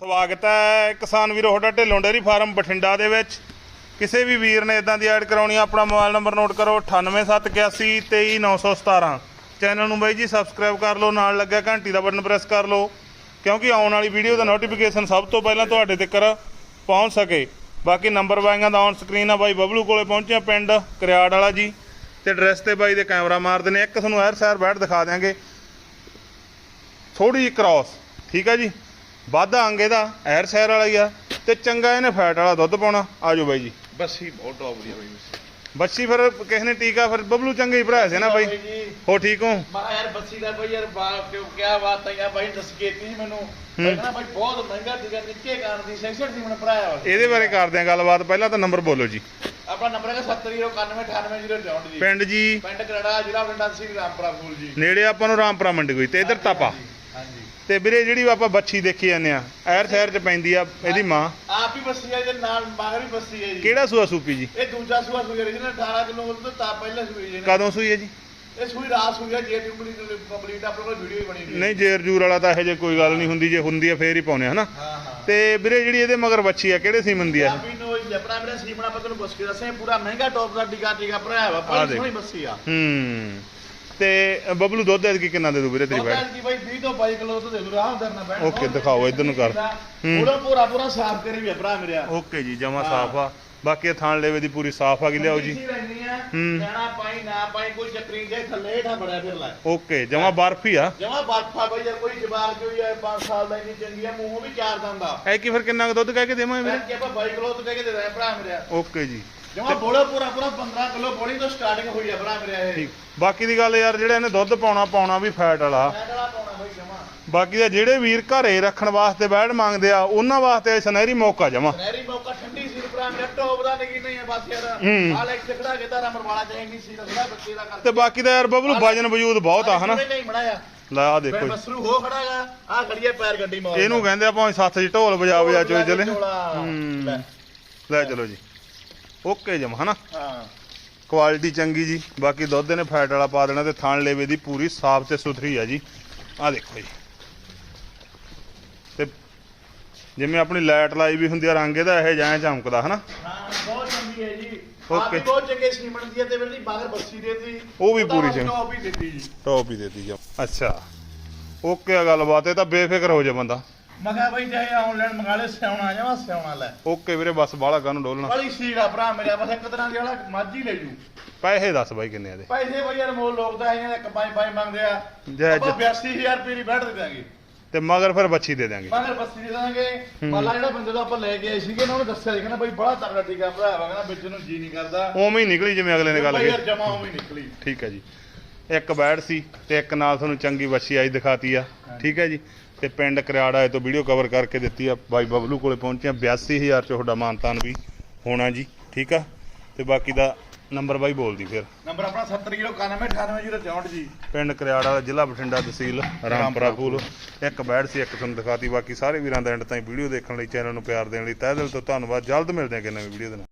ਸਵਾਗਤ ਹੈ ਕਿਸਾਨ ਵੀਰੋ, ਤੁਹਾਡਾ ਢਿੱਲੋਂ ਡੇਅਰੀ ਫਾਰਮ ਬਠਿੰਡਾ ਦੇ ਵਿੱਚ। ਕਿਸੇ ਵੀ ਵੀਰ ਨੇ ਇਦਾਂ ਦੀ ਐਡ ਕਰਾਉਣੀ ਆ, ਆਪਣਾ ਮੋਬਾਈਲ ਨੰਬਰ ਨੋਟ ਕਰੋ 98781 23917 ਚੈਨਲ ਨੂੰ ਬਾਈ ਜੀ ਸਬਸਕ੍ਰਾਈਬ ਕਰ ਲਓ, ਨਾਲ ਲੱਗਿਆ ਘੰਟੀ ਦਾ ਬਟਨ ਪ੍ਰੈਸ ਕਰ ਲਓ, ਕਿਉਂਕਿ ਆਉਣ ਵਾਲੀ ਵੀਡੀਓ ਦਾ ਨੋਟੀਫਿਕੇਸ਼ਨ ਸਭ ਤੋਂ ਪਹਿਲਾਂ ਤੁਹਾਡੇ ਤੱਕ ਪਹੁੰਚ ਸਕੇ। ਬਾਕੀ ਨੰਬਰ ਬਾਈਆਂ ਦਾ ਔਨ ਸਕਰੀਨ ਆ, ਬਾਈ ਬਬਲੂ ਕੋਲੇ ਪਹੁੰਚਿਆ ਪਿੰਡ ਕਰਿਆੜ ਵਾਲਾ ਜੀ। ਤੇ ਐਡਰੈਸ ਤੇ ਬਾਈ ਦੇ ਕੈਮਰਾ ਮਾਰਦੇ ਨੇ ਇੱਕ ਤੁਹਾਨੂੰ ਐਰ ਸ਼ਹਿਰ ਬੈਠ ਦਿਖਾ ਦਿਆਂਗੇ। ਥੋੜੀ ਜਿਹੀ ਕ੍ਰਾਸ ਠੀਕ ਆ ਜੀ? ਵਾਧਾ ਅੰਗ ਇਹਦਾ ਐਰ ਸ਼ਹਿਰ ਵਾਲਾ ਹੀ ਆ ਤੇ ਚੰਗਾ ਇਹਨੇ ਫੈਟ ਵਾਲਾ ਦੁੱਧ ਪਾਉਣਾ। ਆਜੋ ਬਾਈ ਜੀ। ਬੱਸੀ ਬਹੁਤ ਟੌਪ ਦੀ ਹੋਈ ਬੱਚੀ ਫਿਰ ਕਿਸੇ ਨੇ ਟੀਕਾ ਫਿਰ ਬਬਲੂ ਚੰਗੇ ਹੀ ਭਰਾਇਆ ਸੀ ਨਾ ਬਾਈ। ਹੋ ਠੀਕ ਹੋ? ਮਾ ਯਾਰ ਬੱਸੀ ਦਾ ਬਈ ਯਾਰ ਬਾਪ ਕਿਉਂ ਕਿਆ ਬਾਤ ਹੈ ਯਾਰ ਬਾਈ ਦੱਸ ਕੇ ਤੀ ਮੈਨੂੰ ਮੈਂ ਕਹਿੰਦਾ ਬਾਈ ਬਹੁਤ ਮਹਿੰਗਾ ਟਿਕਟ ਨਿੱਕੇ ਕਾਰਨ ਦੀ 66 ਦੀ ਮੈਨੂੰ ਭਰਾਇਆ ਵਾ ਇਹਦੇ ਬਾਰੇ ਕਰਦੇ ਆ ਗੱਲਬਾਤ ਪਹਿਲਾਂ ਤਾਂ ਨੰਬਰ ਬੋਲੋ ਜੀ। ਆਪਣਾ ਨੰਬਰ ਹੈਗਾ 7091988064 ਜੀ। ਪਿੰਡ ਜੀ। ਪਿੰਡ ਕਰੜਾ ਜ਼ਿਲ੍ਹਾ ਬਠਿੰਡਾ ਸਿੰਘ ਰਾਮਪੁਰਾ ਫੂਲ ਜੀ। ਨੇੜੇ ਆਪਾਂ ਨੂੰ ਰਾਮਪੁਰਾ ਮੰਡੀ ਕੋਈ ਤੇ ਇਧਰ ਤਾਪਾ। ਤੇ ਵੀਰੇ ਜਿਹੜੀ ਆਪਾਂ ਬੱਚੀ ਦੇਖੀ ਜਾਂਦੇ ਆ ਐਰ ਸ਼ਹਿਰ ਚ ਪੈਂਦੀ ਆ ਇਹਦੀ ਮਾਂ। ਆਪ ਹੀ ਬੱਸੀ ਹੈ ਤੇ ਨਾਲ ਬਾਹਰ ਵੀ ਬੱਸੀ ਹੈ ਜੀ। ਕਿਹੜਾ ਸੂਆ ਸੂਪੀ ਜੀ? ਇਹ ਦੂਜਾ ਸੂਆ ਸੂਈ ਹੈ ਜਿਹਨੇ 18 ਕਿਲੋ ਦੁੱਧ ਤਾਂ ਪਹਿਲਾਂ ਸੂਈ ਜੀ। ਨੇ। ਕਦੋਂ ਸੂਈ ਹੈ ਜੀ? ਇਹ ਸੂਈ ਰਾਤ ਸੂਈ ਹੈ ਜੇ ਟਿੰਬਲੀ ਕੰਪਲੀਟ ਆਪਣੇ ਕੋਲ ਵੀਡੀਓ ਹੀ ਬਣੀ ਹੋਈ ਹੈ ਨਹੀਂ ਜੇਰ ਜੂਰ ਵਾਲਾ ਤਾਂ ਇਹੋ ਜੇ ਕੋਈ ਗੱਲ ਨਹੀਂ ਹੁੰਦੀ ਜੇ ਹੁੰਦੀ ਆ ਫੇਰ ਹੀ ਪਾਉਨੇ ਹਨਾ? ਹਾਂ ਹਾਂ। ਤੇ ਵੀਰੇ ਜਿਹੜੀ ਇਹਦੇ ਮਗਰ ਬੱਚੀ ਆ ਕਿਹੜੇ ਸੀਮਨ ਦੀ ਆ? ਇਹ? ਆਪੀ ਨੂੰ ਜਪਰਾ ਮੇਰਾ ਸੀਮਣਾ ਪਤਨ ਬਸ ਕੇ ਦੱਸੇ ਪੂਰਾ ਮਹਿੰਗਾ ਟੌਪ ਦਾ ਟਿਕਾ ਟਿਕਾ ਭਰਾਇਆ ਵਾ ਆ ਬੜੀ ਦੇਖ। ਸੋਹਣੀ ਬੱਸੀ ਆ। ਹੂੰ। ਤੇ ਬਬਲੂ ਦੁੱਧ ਐਤਕੀ ਕਿੰਨਾ ਦੇ ਦੂ ਵੀਰੇ ਤੇਰੀ ਬੈਠ ਬਾਈ 20 ਤੋਂ 22 ਕਿਲੋ ਤੋਂ ਦੇ ਦੂ ਰਾਹ ਦਰ ਨਾ ਬੈਠ। ਓਕੇ, ਦਿਖਾਓ ਇੱਧਰ ਨੂੰ ਕਰ। ਪੂਰਾ ਪੂਰਾ ਪੂਰਾ ਸਾਫ਼ ਕਰੀ ਵੀ ਭਰਾ ਮੇਰਿਆ। ਓਕੇ ਜੀ ਜਮਾ। ਸਾਫ਼ ਆ। ਬਾਕੀ ਥਾਣ ਲੇਵੇ ਦੀ ਪੂਰੀ ਸਾਫ਼ ਆ ਗਈ ਲਿਆਓ ਜੀ। ਹੂੰ। ਪਾਈ ਨਾ ਪਾਈ ਕੋਈ ਚੱਕਰੀ ਜੇ ਥੱਲੇ ਹੇਠਾਂ ਬੜਿਆ ਫਿਰ ਲੈ। ਓਕੇ ਜਮਾ ਬਰਫ ਆ। ਜਮਾ ਬਾਠਾ ਬਾਈ ਯਾਰ ਕੋਈ ਜਵਾਰ ਕੋਈ ਹੈ 5 ਸਾਲ ਦਾ ਇੰਨੀ ਚੰਗੀ ਆ ਮੂੰਹੋਂ ਵੀ ਚਾਰ ਦੰਦਾ ਐ ਕੀ ਫਿਰ ਕਿੰਨਾ ਕੁ ਦੁੱਧ ਕਹਿ ਕੇ ਦੇਵਾਂ ਵੀਰੇ? ਫਿਰ ਕਿ ਆਪਾਂ 22 ਕਿਲੋ ਤੋਂ ਕਹਿ ਕੇ ਦੇ ਰਹੇ ਭਰਾ ਮੇਰਿਆ। ਓਕੇ ਜੀ। ਜਮਾ ਬੋਲਾ ਪੂਰਾ ਪੂਰਾ 15 ਕਿਲੋ ਬੋਲੀ ਤੋਂ ਸਟਾਰਟਿੰਗ ਹੋਈ ਆ ਭਰਾ ਮੇਰਿਆ ਇਹ। ਠੀਕ। ਬਾਕੀ ਦੀ ਗੱਲ ਯਾਰ ਜਿਹੜਾ ਇਹਨੇ ਦੁੱਧ ਪਾਉਣਾ ਪਾਉਣਾ ਵੀ ਫੈਟ ਵਾਲਾ। ਪਾਉਣਾ ਜਮਾ। ਬਾਕੀ ਦੇ ਜਿਹੜੇ ਵੀਰ ਘਰੇ ਰੱਖਣ ਵਾਸਤੇ ਬੈੜ ਮੰਗਦੇ ਆ ਉਹਨਾਂ ਵਾਸਤੇ ਇਹ ਸੁਨਹਿਰੀ ਮੌਕਾ ਜਮਾ। ਨਹਿਰੀ ਮੌਕਾ ਠੰਡੀ ਸੀ ਭਰਾ ਮੇਰਾ ਟੌਪ ਦਾ ਨਹੀਂ ਨਹੀਂ ਆ ਬਸ ਯਾਰ। ਹੂੰ। ਆ ਲੈ ਖੜਾ ਕੇ ਤਾਂ ਰਮਰ ਵਾਲਾ ਚਾਹੀਦੀ ਸੀ ਰਸਦਾ ਬੱਚੇ ਦਾ ਕਰ ਤੇ ਬਾਕੀ ਦਾ ਯਾਰ ਬਬਲੂ ਵਜਨ ਵਜੂਦ ਬਹੁਤ ਆ ਹਨਾ? ਨਹੀਂ ਲੈ ਆ ਦੇਖੋ ਜੀ। ਬਸਰੂ ਹੋ ਖੜਾਗਾ ਆ ਖੜੀਏ ਪੈਰ ਗੱਡੀ ਮਾਰ ਇਹਨੂੰ ਕਹਿੰਦੇ ਆ ਭਾਵੇਂ ਸੱਤ ਜੀ ਢੋਲ ਵਜਾ ਵਜਾ ਚੋਈ ਚਲੇ। ਲੈ ਚਲੋ ਜੀ। ਓਕੇ ਜਮਾ ਹਨਾ? ਹਾਂ। ਕੁਆਲਿਟੀ ਚੰਗੀ ਜੀ ਬਾਕੀ ਦੁੱਧ ਨੇ ਫੈਟ ਵਾਲਾ ਪਾ ਦੇਣਾ ਤੇ ਥਣ ਲੇਵੇ ਦੀ ਪੂਰੀ ਸਾਫ਼ ਤੇ ਸੁਥਰੀ ਆ ਜੀ। ਆ ਦੇਖੋ ਜੀ। ਤੇ ਜਿਵੇਂ ਆਪਣੀ ਲਾਈਟ ਲਾਈ ਵੀ ਹੁੰਦੀ ਆ ਰੰਗ ਇਹਦਾ ਇਹ ਜਾਂ ਚਮਕਦਾ ਹਨਾ? ਹਾਂ ਬਹੁਤ ਚੰਗੀ ਹੈ ਜੀ। Okay. ਆਪ ਵੀ ਬਹੁਤ ਚੰਗੇ ਸੀਮਣ ਦੀ ਹੈ ਤੇ ਮੇਰੀ ਬਾਹਰ ਬੱਸੀ ਦੇ ਦਿੱਤੀ। ਉਹ ਵੀ ਪੂਰੀ ਚੰਗੀ। ਟੌਪ ਹੀ ਦਿੱਤੀ ਜੀ। ਟੌਪ ਹੀ ਦੇਤੀ ਜੀ। ਅੱਛਾ। ਓਕੇ ਆ ਗੱਲਬਾਤ ਇਹ ਤਾਂ ਬੇਫਿਕਰ ਹੋ ਜਾ ਬੰਦਾ। ਮੈਂ ਕਿਹਾ ਬਈ ਚਾਹੇ ਆਨਲਾਈਨ ਮੰਗਾ ਲੈ ਸਿਆਉਣਾ ਜਾਵਾ ਸਿਆਉਣਾ ਲੈ। ਓਕੇ ਵੀਰੇ ਬਸ ਬਾਹਲਾ ਕਾਨੂੰ ਡੋਲਣਾ। ਬੜੀ ਸੀਗਾ ਭਰਾ ਮੇਰਾ ਬਸ ਇੱਕ ਤਰ੍ਹਾਂ ਦੀ ਵਾਲਾ ਮਾਝੀ ਲੈ ਜੂ ਪੈਸੇ ਦੱਸ ਬਾਈ ਕਿੰਨੇ ਆ ਦੇ ਪੈਸੇ ਬਈ ਯਾਰ ਮੋਲ ਲੋਕ ਤਾਂ ਇਹਨਾਂ ਦੇ ਕਮਾਈ ਪਾਈ ਮੰਗਦੇ ਆ। ਜੈ ਆਪਾਂ ਜੈ 82000 ਰੁਪਏ ਦੀ ਬੈਠ ਦੇ ਦਾਂਗੇ ਤੇ ਮਗਰ ਫਿਰ ਬੱਚੀ ਦੇ ਦਿਆਂਗੇ। ਮਗਰ ਬੱਸੀ ਦੇ ਦਾਂਗੇ ਮੱਲਾ ਜਿਹੜਾ ਬੰਦੇ ਦਾ ਆਪਾਂ ਲੈ ਕੇ ਆਏ ਸੀਗੇ ਨਾ ਉਹਨੇ ਦੱਸਿਆ ਸੀ ਕਹਿੰਦਾ ਬਈ ਬੜਾ ਤਗੜਾ ਟੀਕਾ ਭਰਾ ਵਾ ਕਹਿੰਦਾ ਵਿੱਚ ਨੂੰ ਜੀ ਨਹੀਂ ਕਰਦਾ। ਉਵੇਂ ਹੀ ਨਿਕਲੀ ਜਿਵੇਂ ਅਗਲੇ ਨੇ ਗੱਲ ਬਈ ਯਾਰ ਕੀਤੀ ਜਮਾ ਉਵੇਂ ਹੀ ਨਿਕਲੀ। ਠੀਕ ਹੈ ਜੀ। ਇੱਕ ਬੈੜ ਸੀ ਤੇ ਇੱਕ ਨਾਲ ਤੁਹਾਨੂੰ ਚੰਗੀ ਬੱਚੀ ਆਈ ਦਿਖਾਤੀ ਆ। ਠੀਕ ਹੈ ਜੀ। ਤੇ ਪਿੰਡ ਕਰਿਆੜਾ ਇਹ ਤੋਂ ਵੀਡੀਓ ਕਵਰ ਕਰਕੇ ਦਿੱਤੀ ਆ ਬਾਈ ਬਬਲੂ ਕੋਲੇ ਪਹੁੰਚੇ ਆ 82000 ਚ ਤੁਹਾਡਾ ਮਾਨਤਾਨ ਵੀ ਹੋਣਾ ਜੀ ਠੀਕ ਆ? ਤੇ ਬਾਕੀ ਦਾ ਨੰਬਰ ਬਾਈ ਬੋਲਦੀ ਫਿਰ। ਨੰਬਰ ਆਪਣਾ 70 ਕਿਲੋ 91 98 ਜੀ। ਪਿੰਡ ਕਰਿਆੜਾ ਜ਼ਿਲ੍ਹਾ ਬਠਿੰਡਾ ਤਹਿਸੀਲ ਰਾਮਪੁਰਾ ਫੂਲ ਇੱਕ ਬੈੜ ਸੀ ਇੱਕ ਤੁਹਾਨੂੰ ਦਿਖਾਤੀ ਬਾਕੀ ਸਾਰੇ ਵੀਰਾਂ ਦਾ ਐਂਡ ਤਾਈਂ ਵੀਡੀਓ ਦੇਖਣ ਲਈ ਚੈਨਲ ਨੂੰ ਪਿਆਰ ਦੇਣ ਲਈ ਤਹਿ ਦਿਲ ਤੋਂ ਧੰਨਵਾਦ। ਜਲਦ ਮਿਲਦੇ ਹਾਂ ਕਿ ਨਵੀਂ ਵੀਡੀਓ ਦੇ ਨਾਲ।